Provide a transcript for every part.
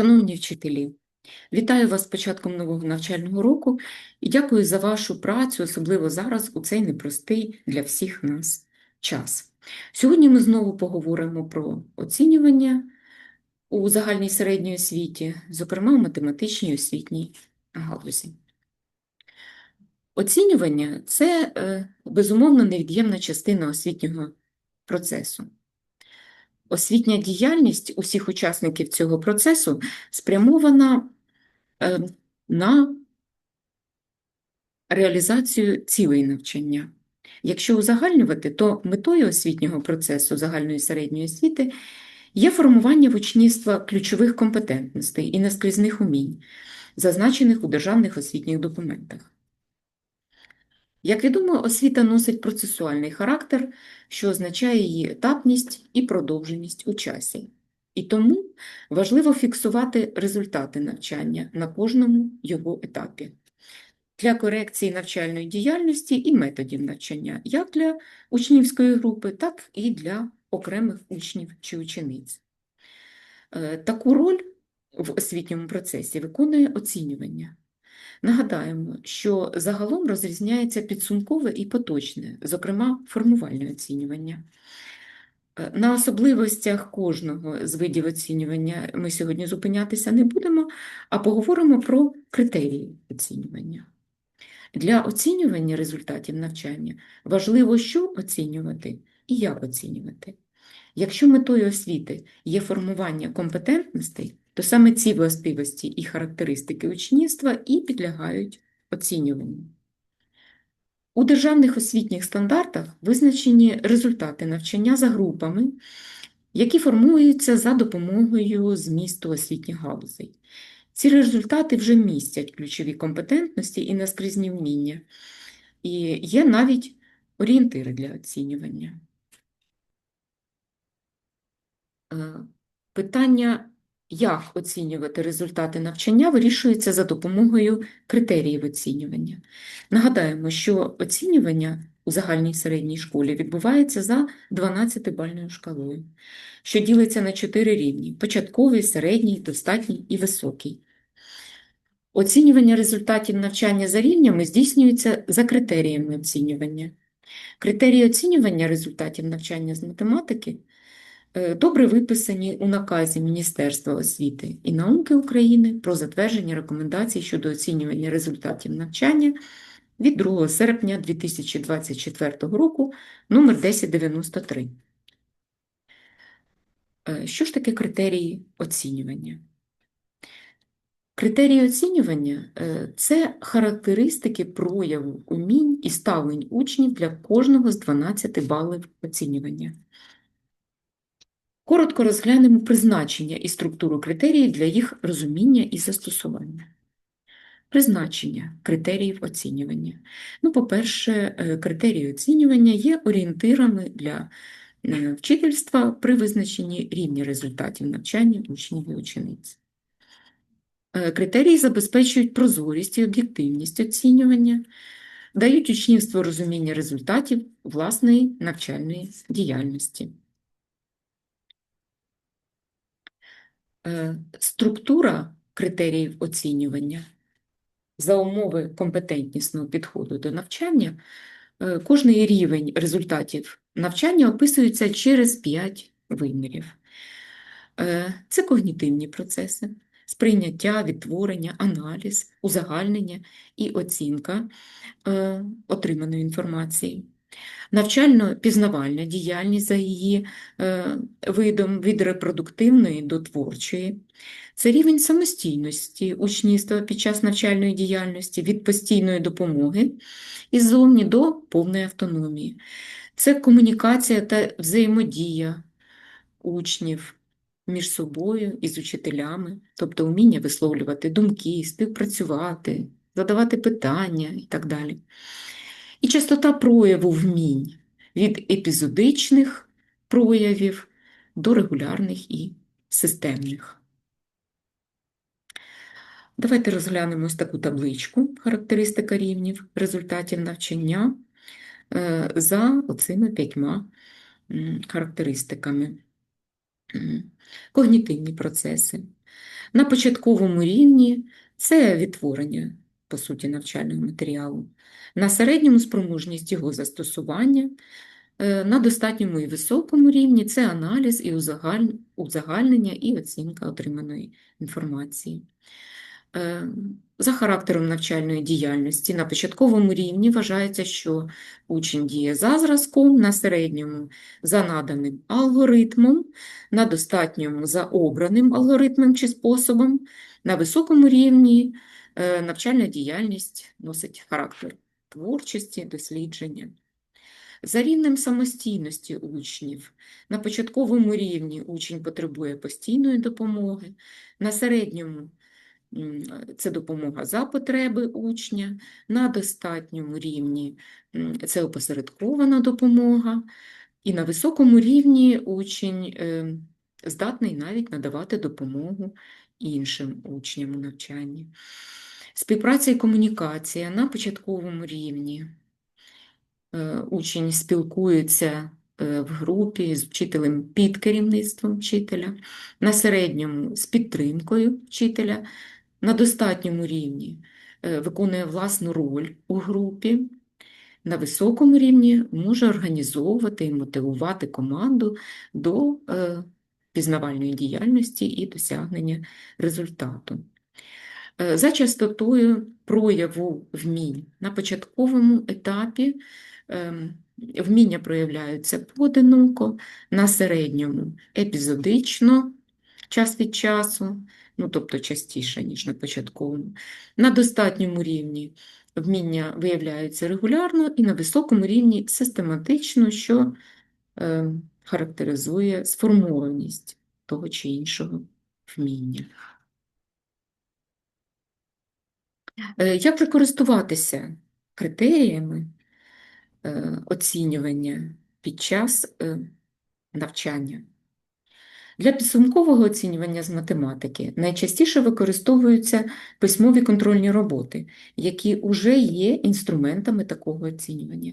Шановні вчителі, вітаю вас з початком нового навчального року і дякую за вашу працю, особливо зараз у цей непростий для всіх нас час. Сьогодні ми знову поговоримо про оцінювання у загальній середній освіті, зокрема у математичній освітній галузі. Оцінювання це, е, безумовно, невід'ємна частина освітнього процесу. Освітня діяльність усіх учасників цього процесу спрямована е, на реалізацію цілей навчання. Якщо узагальнювати, то метою освітнього процесу загальної середньої освіти є формування в учнівства ключових компетентностей і наскрізних умінь, зазначених у державних освітніх документах. Як відомо, освіта носить процесуальний характер, що означає її етапність і продовженість у часі. І тому важливо фіксувати результати навчання на кожному його етапі для корекції навчальної діяльності і методів навчання, як для учнівської групи, так і для окремих учнів чи учениць. Е, Таку роль в освітньому процесі виконує оцінювання. Нагадаємо, що загалом розрізняється підсумкове і поточне, зокрема формувальне оцінювання. Е, На особливостях кожного з видів оцінювання ми сьогодні зупинятися не будемо, а поговоримо про критерії оцінювання. Для оцінювання результатів навчання важливо, що оцінювати і як оцінювати. Якщо метою освіти є формування компетентностей, то саме ці властивості і характеристики учнівства і підлягають оцінюванню. У державних освітніх стандартах визначені результати навчання за групами, які формуються за допомогою змісту освітніх галузей. Ці результати вже містять ключові компетентності і наскрізні вміння, і є навіть орієнтири для оцінювання. Е, Питання, як оцінювати результати навчання, вирішується за допомогою критеріїв оцінювання. Нагадаємо, що оцінювання у загальній середній школі відбувається за 12-бальною шкалою, що ділиться на 4 рівні: початковий, середній, достатній і високий. Оцінювання результатів навчання за рівнями здійснюється за критеріями оцінювання. Критерії оцінювання результатів навчання з математики добре виписані у наказі Міністерства освіти і науки України про затвердження рекомендацій щодо оцінювання результатів навчання від 2 серпня 2024 року номер 1093. Е, Що ж таке критерії оцінювання? Критерії оцінювання е, це характеристики прояву умінь і ставлень учнів для кожного з 12 балів оцінювання. Коротко розглянемо призначення і структуру критеріїв для їх розуміння і застосування. Призначення критеріїв оцінювання. Ну, по-перше, е, критерії оцінювання є орієнтирами для е, вчительства при визначенні рівня результатів навчання учнів і учениць. Е, Критерії забезпечують прозорість і об'єктивність оцінювання, дають учнівству розуміння результатів власної навчальної діяльності. Структура критеріїв оцінювання за умови компетентнісного підходу до навчання, е, кожний рівень результатів навчання описується через 5 вимірів. Е, Це когнітивні процеси сприйняття, відтворення, аналіз, узагальнення і оцінка е, отриманої інформації. Навчально-пізнавальна діяльність за її е, видом від репродуктивної до творчої. Це рівень самостійності учнівства під час навчальної діяльності від постійної допомоги іззовні до повної автономії. Це комунікація та взаємодія учнів між собою і з учителями, тобто вміння висловлювати думки, співпрацювати, задавати питання і так далі. І частота прояву вмінь від епізодичних проявів до регулярних і системних. Давайте розглянемо ось таку табличку характеристика рівнів результатів навчання е, за оцими п'ятьма характеристиками. Когнітивні процеси. На початковому рівні це відтворення, по суті, навчального матеріалу, на середньому спроможність його застосування, е, на достатньому і високому рівні це аналіз і узагальнення і оцінка отриманої інформації. Е, За характером навчальної діяльності на початковому рівні вважається, що учень діє за зразком, на середньому за наданим алгоритмом, на достатньому за обраним алгоритмом чи способом, на високому рівні навчальна діяльність носить характер творчості, дослідження. За рівнем самостійності учнів на початковому рівні учень потребує постійної допомоги, на середньому це допомога за потреби учня, на достатньому рівні це опосередкована допомога, і на високому рівні учень е, здатний навіть надавати допомогу іншим учням у навчанні. Співпраця і комунікація на початковому рівні. Е, Учень спілкується е, в групі з вчителем під керівництвом вчителя, на середньому з підтримкою вчителя, на достатньому рівні е, виконує власну роль у групі, на високому рівні може організовувати і мотивувати команду до пізнавальної діяльності і досягнення результату. Е, За частотою прояву вмінь на початковому етапі ем, вміння проявляються поодиноко, на середньому епізодично, час від часу, ну тобто частіше, ніж на початковому. На достатньому рівні вміння виявляються регулярно і на високому рівні систематично, що е, характеризує сформованість того чи іншого вміння. Е, Як же користуватися критеріями е, оцінювання під час е, навчання? Для підсумкового оцінювання з математики найчастіше використовуються письмові контрольні роботи, які вже є інструментами такого оцінювання.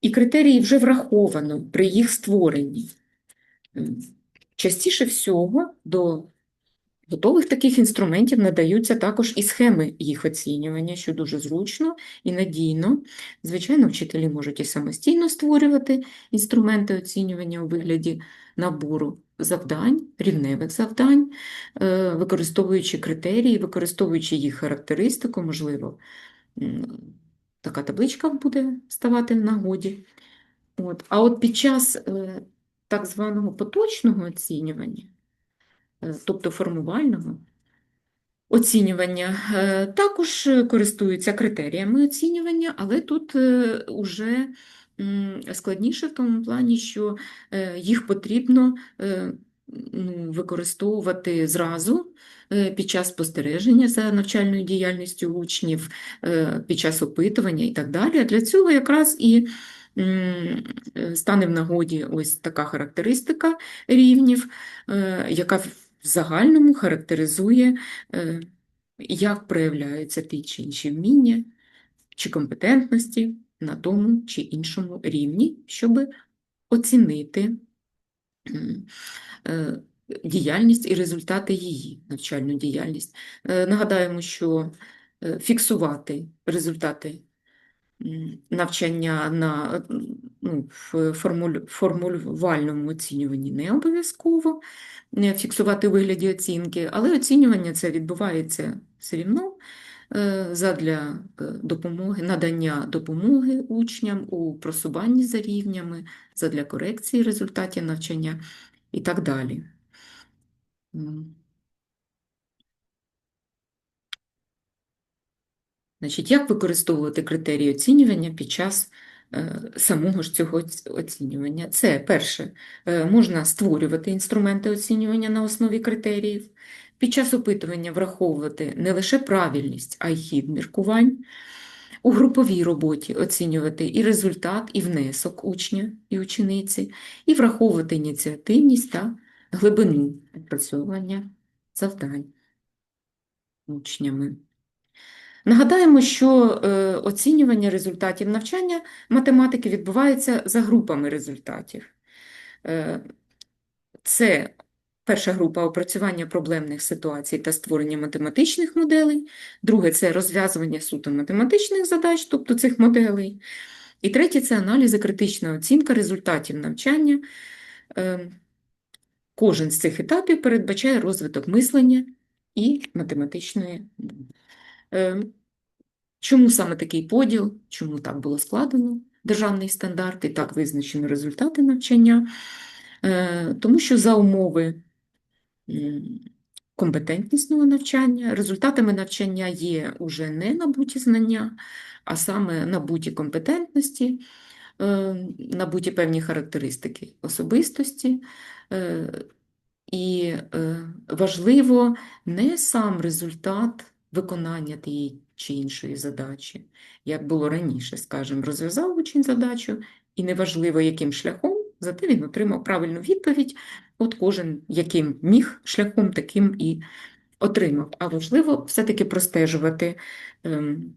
І критерії вже враховано при їх створенні. Частіше всього до готових таких інструментів надаються також і схеми їх оцінювання, що дуже зручно і надійно. Звичайно, вчителі можуть і самостійно створювати інструменти оцінювання у вигляді набору завдань, рівневих завдань, е, використовуючи критерії, використовуючи їх характеристику, можливо, така табличка буде ставати в нагоді. От. А от під час е, так званого поточного оцінювання, тобто формувального оцінювання, е, також е, користуються критеріями оцінювання, але тут вже складніше в тому плані, що е, їх потрібно е, ну, використовувати зразу е, під час спостереження за навчальною діяльністю учнів, е, під час опитування і так далі. Для цього якраз і е, стане в нагоді ось така характеристика рівнів, е, яка в загальному характеризує, е, як проявляються ті чи інші вміння чи компетентності на тому чи іншому рівні, щоб оцінити е, діяльність і результати її, навчальну діяльність. Е, Нагадаємо, що фіксувати результати навчання на ну, формулювальному оцінюванні не обов'язково е, фіксувати у вигляді оцінки, але оцінювання це відбувається все рівно е, задля е, допомоги, надання допомоги учням у просуванні за рівнями, задля корекції результатів навчання і так далі. Значить, як використовувати критерії оцінювання під час е, самого ж цього оцінювання? Це перше, е, можна створювати інструменти оцінювання на основі критеріїв. Під час опитування враховувати не лише правильність, а й хід міркувань. У груповій роботі оцінювати і результат, і внесок учня і учениці, і враховувати ініціативність та глибину опрацьовування завдань учнями. Нагадаємо, що е, оцінювання результатів навчання математики відбувається за групами результатів. Е, Це перша група опрацювання проблемних ситуацій та створення математичних моделей, друге це розв'язування суто математичних задач, тобто цих моделей. І третє це аналіз і критична оцінка результатів навчання. Е, Кожен з цих етапів передбачає розвиток мислення і математичної мови. Е, Чому саме такий поділ? Чому так було складено державний стандарт і так визначено результати навчання? Е, Тому що за умови компетентнісного навчання, результатами навчання є уже не набуті знання, а саме набуті компетентності, е, набуті певні характеристики особистості. е, І важливо не сам результат виконання тієї чи іншої задачі, як було раніше, скажімо, розв'язав учень задачу, і неважливо, яким шляхом, зате він отримав правильну відповідь, от кожен яким міг шляхом, таким і отримав. А важливо все-таки простежувати ем,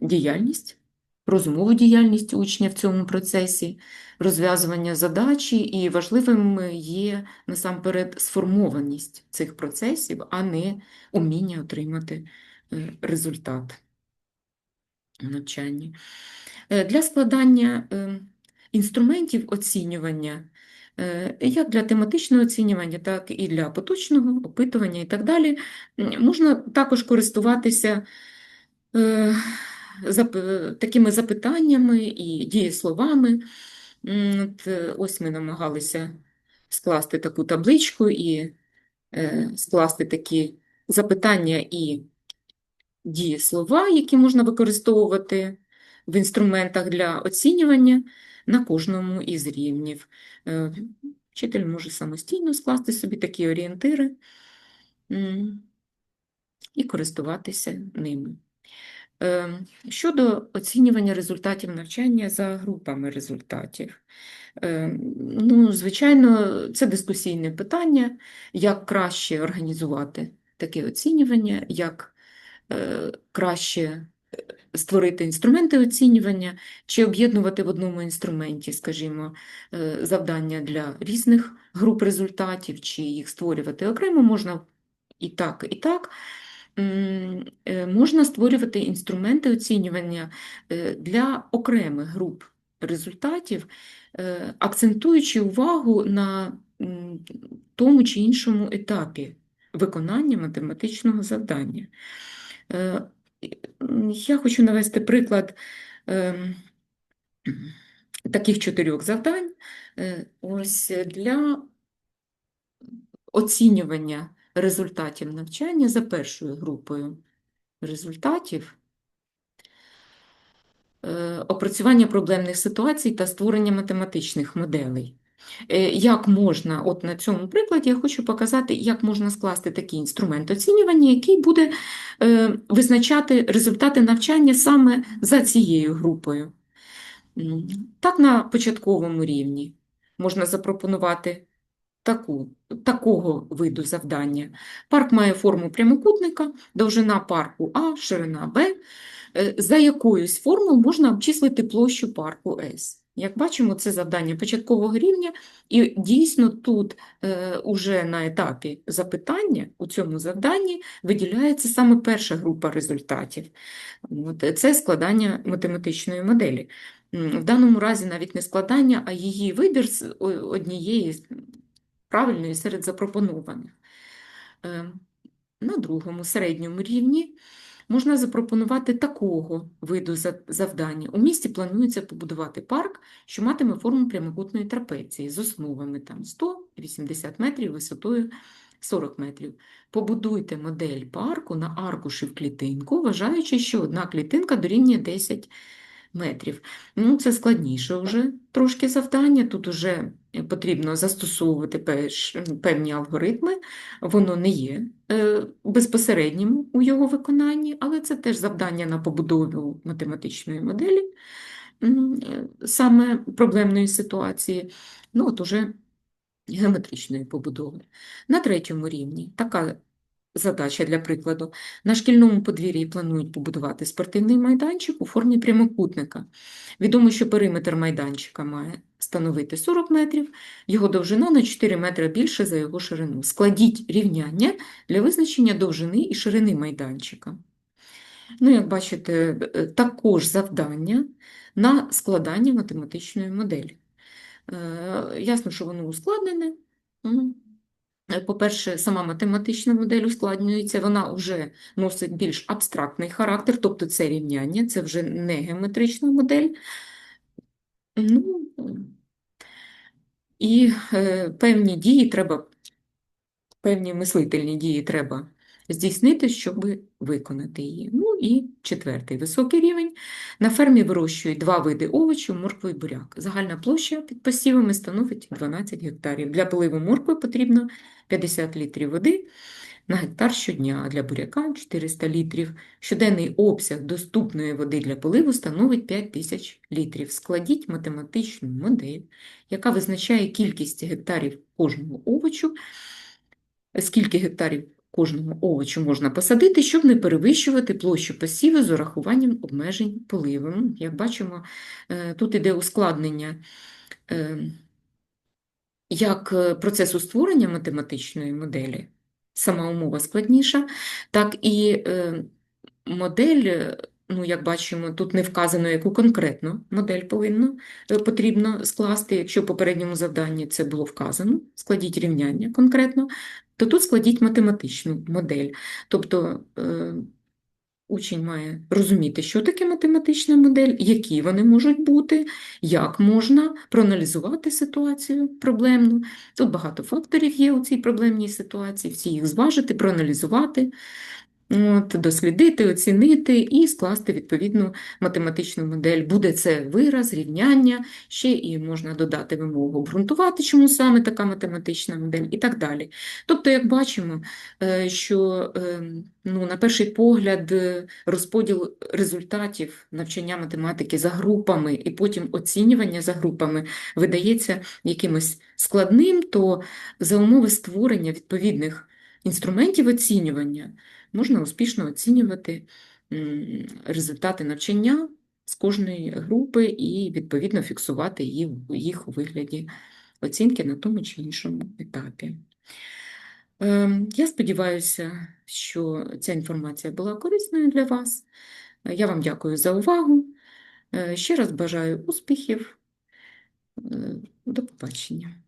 діяльність, розумову діяльність учня в цьому процесі, розв'язування задачі, і важливим є насамперед сформованість цих процесів, а не уміння отримати е, результат у навчанні. Е, Для складання е, інструментів оцінювання, як для тематичного оцінювання, так і для поточного опитування і так далі, можна також користуватися такими запитаннями і дієсловами. От, е, ось ми намагалися скласти таку табличку і е, скласти такі запитання і дієслова, які можна використовувати в інструментах для оцінювання на кожному із рівнів. Е, Вчитель може самостійно скласти собі такі орієнтири і користуватися ними. Е, Щодо оцінювання результатів навчання за групами результатів. Е, Ну, звичайно, це дискусійне питання, як краще організувати таке оцінювання, як е, краще е, створити інструменти оцінювання, чи об'єднувати в одному інструменті, скажімо, е, завдання для різних груп результатів, чи їх створювати окремо можна і так, і так. Е, Можна створювати інструменти оцінювання е, для окремих груп результатів, е, акцентуючи увагу на тому чи іншому етапі виконання математичного завдання. Я хочу навести приклад ем, таких чотирьох завдань. Ось для оцінювання результатів навчання за першою групою результатів, е, опрацювання проблемних ситуацій та створення математичних моделей. Е, Як можна, от на цьому прикладі я хочу показати, як можна скласти такий інструмент оцінювання, який буде е, визначати результати навчання саме за цією групою. Так, на початковому рівні можна запропонувати таку, такого виду завдання. Парк має форму прямокутника, довжина парку А, ширина Б. Е, За якоюсь формулою можна обчислити площу парку С. Як бачимо, це завдання початкового рівня, і дійсно тут е, уже на етапі запитання у цьому завданні виділяється саме перша група результатів. От, це складання математичної моделі. В даному разі навіть не складання, а її вибір з однієї правильної серед запропонованих. Е, На другому середньому рівні можна запропонувати такого виду завдання. У місті планується побудувати парк, що матиме форму прямокутної трапеції з основами там 180 метрів, висотою 40 метрів. Побудуйте модель парку на аркуші в клітинку, вважаючи, що одна клітинка дорівнює 10 метрів. Ну, це складніше вже трошки завдання. Тут вже потрібно застосовувати певні алгоритми. Воно не є е, безпосереднім у його виконанні, але це теж завдання на побудову математичної моделі, е, саме проблемної ситуації. Ну, от уже геометричної побудови. На третьому рівні така задача для прикладу. На шкільному подвір'ї планують побудувати спортивний майданчик у формі прямокутника. Відомо, що периметр майданчика має становити 40 метрів, його довжина на 4 метри більше за його ширину. Складіть рівняння для визначення довжини і ширини майданчика. Ну, як бачите, е, також завдання на складання математичної моделі. Е, Ясно, що воно ускладнене. Е, По-перше, сама математична модель ускладнюється, вона вже носить більш абстрактний характер, тобто це рівняння, це вже не геометрична модель. Ну, і е, певні дії треба, певні мислительні дії треба здійснити, щоб виконати її. Ну і четвертий високий рівень. На фермі вирощують два види овочів, моркву і буряк. Загальна площа під посівами становить 12 гектарів. Для поливу моркви потрібно 50 літрів води на гектар щодня, а для буряка 400 літрів. Щоденний обсяг доступної води для поливу становить 5000 літрів. Складіть математичну модель, яка визначає кількість гектарів кожного овочу, скільки гектарів кожного овочу можна посадити, щоб не перевищувати площу посіву з урахуванням обмежень поливу. Ну, Як бачимо, е, тут іде ускладнення е, як е, процесу створення математичної моделі, сама умова складніша, так і модель, ну, як бачимо, тут не вказано, яку конкретно модель повинно, потрібно скласти. Якщо в попередньому завданні це було вказано, складіть рівняння конкретно, то тут складіть математичну модель. Тобто е, учень має розуміти, що таке математична модель, які вони можуть бути, як можна проаналізувати ситуацію проблемну. Тут багато факторів є у цій проблемній ситуації, всі їх зважити, проаналізувати. От, дослідити, оцінити і скласти відповідну математичну модель. Буде це вираз, рівняння, ще і можна додати вимогу обґрунтувати, чому саме така математична модель і так далі. Тобто, як бачимо, е, що е, ну, на перший погляд е, розподіл результатів навчання математики за групами і потім оцінювання за групами видається якимось складним, то за умови створення відповідних інструментів оцінювання можна успішно оцінювати результати навчання з кожної групи і, відповідно, фіксувати їх у вигляді оцінки на тому чи іншому етапі. Ем, Я сподіваюся, що ця інформація була корисною для вас. Я вам дякую за увагу. Е, Ще раз бажаю успіхів. Е, До побачення.